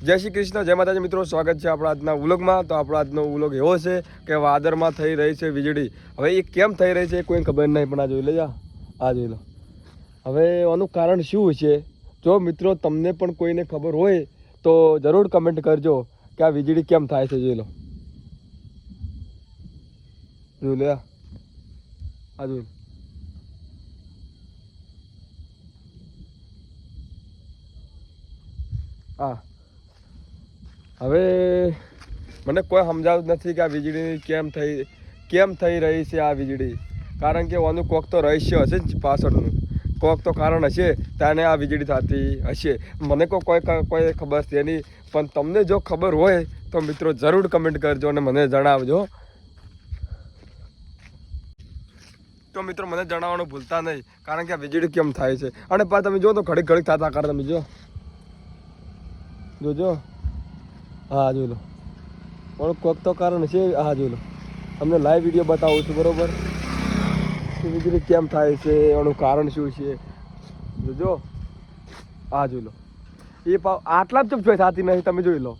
જય શ્રી કૃષ્ણ, જય માતાજી મિત્રો, સ્વાગત છે આપણા આજના ઉલોગમાં તો આપણો આજનો ઉલોગ એવો છે કે વાદળમાં થઈ રહી છે વીજળી. હવે એ કેમ થઈ રહી છે કોઈ ખબર નહીં, પણ આ જોઈ લેજા આ જોઈ લો. હવે આનું કારણ શું છે? જો મિત્રો તમને પણ કોઈને ખબર હોય, તો જરૂર કમેન્ટ કરજો કે આ વીજળી કેમ થાય છે, જોઈ લો. જોઈ લે આ જોઈ. હા. હવે મને કોઈ સમજાવતું નથી કે આ વીજળી કેમ થઈ કેમ થઈ રહી છે આ વીજળી? કારણ કે આનું કોક તો રહસ્ય હશે જ પાછળનું. કોક તો કારણ હશે ત્યારે આ વીજળી થતી હશે. મને કોઈ કોઈ ખબર છે નહીં. પણ તમને જો ખબર હોય, તો મિત્રો જરૂર કમેન્ટ કરજો અને મને જણાવજો. તો મિત્રો મને જણાવવાનું ભૂલતા નહીં, કારણ કે આ વીજળી કેમ થાય છે? અને પાછા તમે જો તો ઘડીક ઘડીક થતા કરે તમે જો. જોજો. હા, જોઈ લો. પણ કોક તો કારણ છે, હા, જોઈ લો. તમને લાઈવ વીડિયો બતાવું છું, બરાબર? વીજળી કેમ થાય છે, એનું કારણ શું છે? જોજો હા, જોઈ લો. એ પાવ, આટલા જ જોઈ થતી નથી તમે જોઈ લો.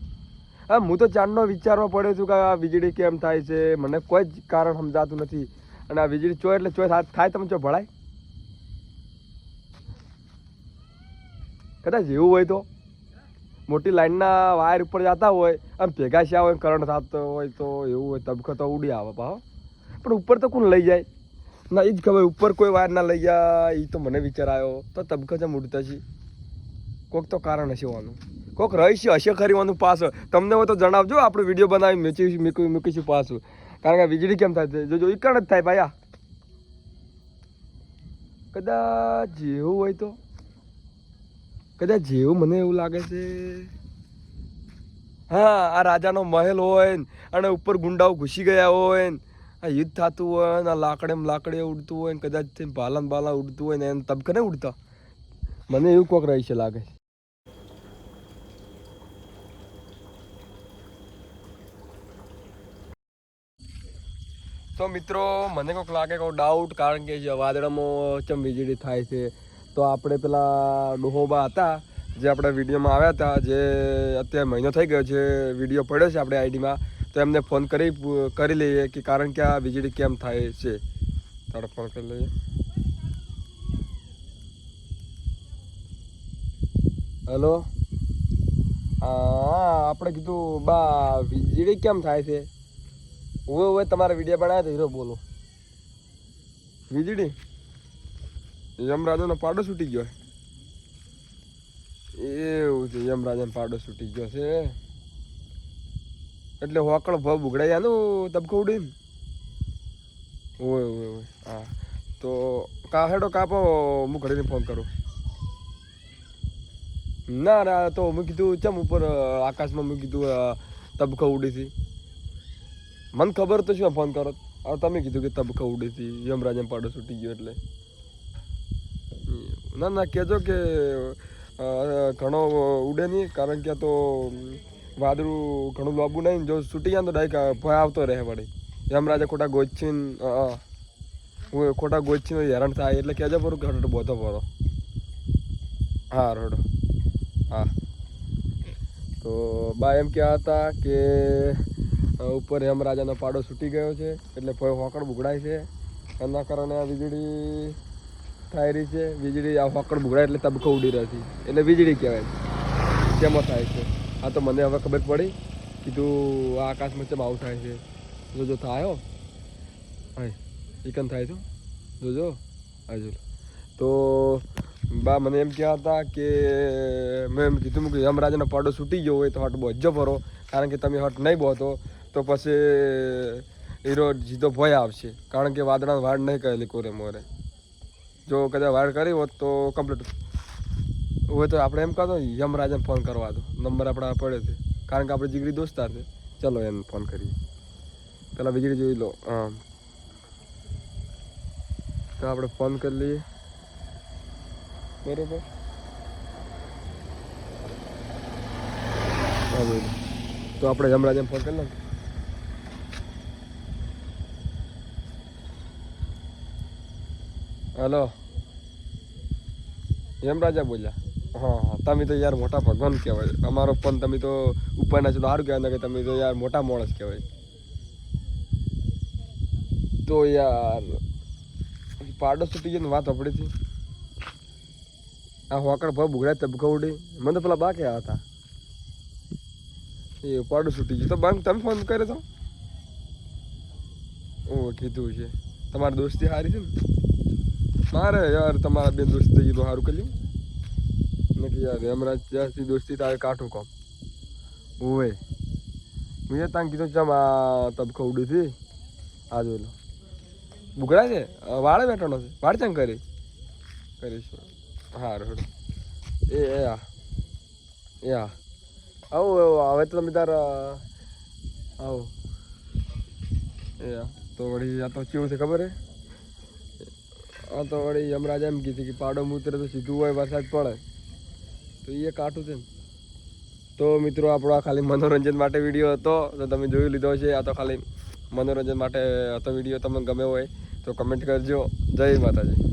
હા, હું તો ચાંદનો વિચારવા પડ્યો છું કે આ વીજળી કેમ થાય છે, મને કોઈ જ કારણ સમજાતું નથી. અને આ વીજળી ચોય એટલે થા- થાય તમે ચો ભળાય. કદાચ એવું હોય તો. મોટી લાઈનના વાયર ઉપર જતા હોય, આમ ભેગા શ્યા હોય, કરંટ થતો હોય તો એવું હોય તબકો તો ઉડી આવે પાહો પણ ઉપર તો કોણ લઈ જાય? ના એ જ ખબર, ઉપર કોઈ વાયર ના લઈ જાય એ તો મને વિચાર આવ્યો તો તબકો જેમ ઉડતા છે. કોઈક તો કારણ હશે વાનું કોઈક રહીશ હશે ખરી હોવાનું પાસ તમને હોય તો જણાવજો, આપણે વીડિયો બનાવી મૂકી મૂકી મૂકીશું પાછું. કારણ કે વીજળી કેમ થાય છે? એ કારણ જ થાય, ભાઈ કદાચ જેવું હોય તો. કદાચ જેવું મને એવું લાગે છે. હા, આ રાજાનો મહેલ હોય ને, અને ઉપર ગુંડાઓ ઘૂસી ગયા હોય ને, આ યુદ્ધ થતું હોય ને, આ લાકડે લાકડે ઉડતું હોય ને, કદાચ ભાલા બાલા ઉડતું હોય ને એને તબકે નહીં ઉડતા? મને એવું કોક રહી છે લાગે છે. તો મિત્રો, મને કોઈક લાગે કોઈ ડાઉટ કારણ કે વાદળામાં ચમ વીજળી થાય છે તો આપણે પેલા ડોહોબા હતા, જે આપણા વિડીયોમાં આવ્યા હતા, જે અત્યારે મહિનો થઈ ગયો છે, વીડિયો પડ્યો છે આપણે આઈડીમાં, તો એમને ફોન કરી કરી લઈએ કે કારણ કે આ વીજળી કેમ થાય છે. તારે કરી લઈએ. હેલો? હા, આપણે કીધું, બા, વીજળી કેમ થાય છે? ઓવે ઓવે તમારા વીડિયો બનાવ્યા તો હીરો બોલો. વીજળી? યમરાજાનો પાડો છૂટી ગયો એવું છે, યમરાજાનો પાડો છૂટી ગયો છે. એટલે હોકળ ભાવ બુગડાઈ આનું તબકો ઉડીને? ઓય ઓય ઓય, હા. તો કા હેડો કાપો, હું ઘડીને ફોન કરું. ના ના, તો મેં કીધું, ચમ ઉપર આકાશમાં મેં કીધું તબકો ઉડી હતી? મને ખબર તો શું ફોન કરો. તમે કીધું કે તબકો ઉડી હતી, યમરાજન પાડો છૂટી ગયો એટલે. ના ના, કહેજો કે ઘણો ઉડે નહીં, કારણ કે તો વાદળું ઘણું લાંબુ નહીં, જો છૂટી જાય તો ડાયરેક્ટ ભય આવતો રહે વળી. યમરાજે ખોટા ગોચીન હું ખોટા ગોચીન હેરાન થાય, એટલે કહેજો પરું ઘણો બોધો પડો હા રોડો હા. તો, બા એમ કહેવા હતા કે ઉપર યમરાજાનો પાડો છૂટી ગયો છે, એટલે ભય હોકડ બુગડાય છે. એના કારણે આ વીજળી થાય રહી છે. વીજળી આ હોકડ બુગડાય એટલે તબકો ઉડી રહી છે. એટલે વીજળી કહેવાય. કેમાં થાય છે? આ તો મને હવે ખબર પડી કીધું આ આકાશમાં ચમ આવું થાય છે? જોજો થાયો હા. ચિકન થાય છે જોજો હજુ તો બા, મને એમ કહેવા હતા કે મેં એમ કીધું કે યમરાજનો પાડો છૂટી ગયો હોય તો હટ બોજો ભરો કારણ કે તમે હટ નહીં બોતો તો પછી હીરો જીતો ભય આવશે. કારણ કે વાદળા વાડ નહીં કરેલી કોરે મોરે. જો કદાચ વાડ કરી હોત તો કમ્પ્લીટ હોય તો આપણે એમ કહો યમરાજને ફોન કરવા દો. નંબર આપણા પડે છે. કારણ કે આપણે જીગરી દોસ્તાર છે. ચલો એને ફોન કરીએ. પેલા વીજળી જોઈ લો. હા. તો આપણે ફોન કરી લઈએ. બરોબર? તો આપણે યમરાજાને ફોન કરી લો હેલો. યમરાજા બોલ્યા. હા હા, તમે તો યાર મોટા ભગવાન કહેવાય. અમારો પણ તમે તો ઉપરના છો તો સારું કહેવાય કે તમે તો યાર મોટા માણસ કહેવાય. તો યાર પાડો તૂટી ગયો ને વાત આપણી હતી. આ હોકડ ભાવ ભૂગડા તબકા ઉડી. મને તો પેલા બા કહેવા હતા. એ પાડો છૂટી ગયું તો બંધ તમે ફોન કર્યો તો? ઓ કીધું છે. તમારી દોસ્તી સારી છે ને? મારે યાર તમારા બેન દોસ્તી થઈ તો સારું કર્યું નથી યાર હમણાં જ્યાંથી દોસ્તી તારે કાઠું કામ. ઓવે. મેં તાંગ કીધું, ચમ આ તબખો ઉડી આ જોઈ લો. બુગડા છે? વાળે બેઠાનો છે? વાળ ચમ કરી? કરીશ હારું રોડ એ એ, આ. એ, આ. આવો. હવે તો તમે તાર, આવો. એ, આ. તો વળી આ તો કેવું છે ખબર હે? આ તો વળી યમરાજ એમ કીધી કે પાડો મૂતરે તો સીધું હોય, વરસાદ પડે. તો એ કાઠું છે તો મિત્રો, આપણો આ ખાલી મનોરંજન માટે વીડિયો હતો. તો તમે જોઈ લીધો છે આ તો ખાલી મનોરંજન માટે હતો વીડિયો તમને ગમે હોય તો કમેન્ટ કરજો. જય માતાજી.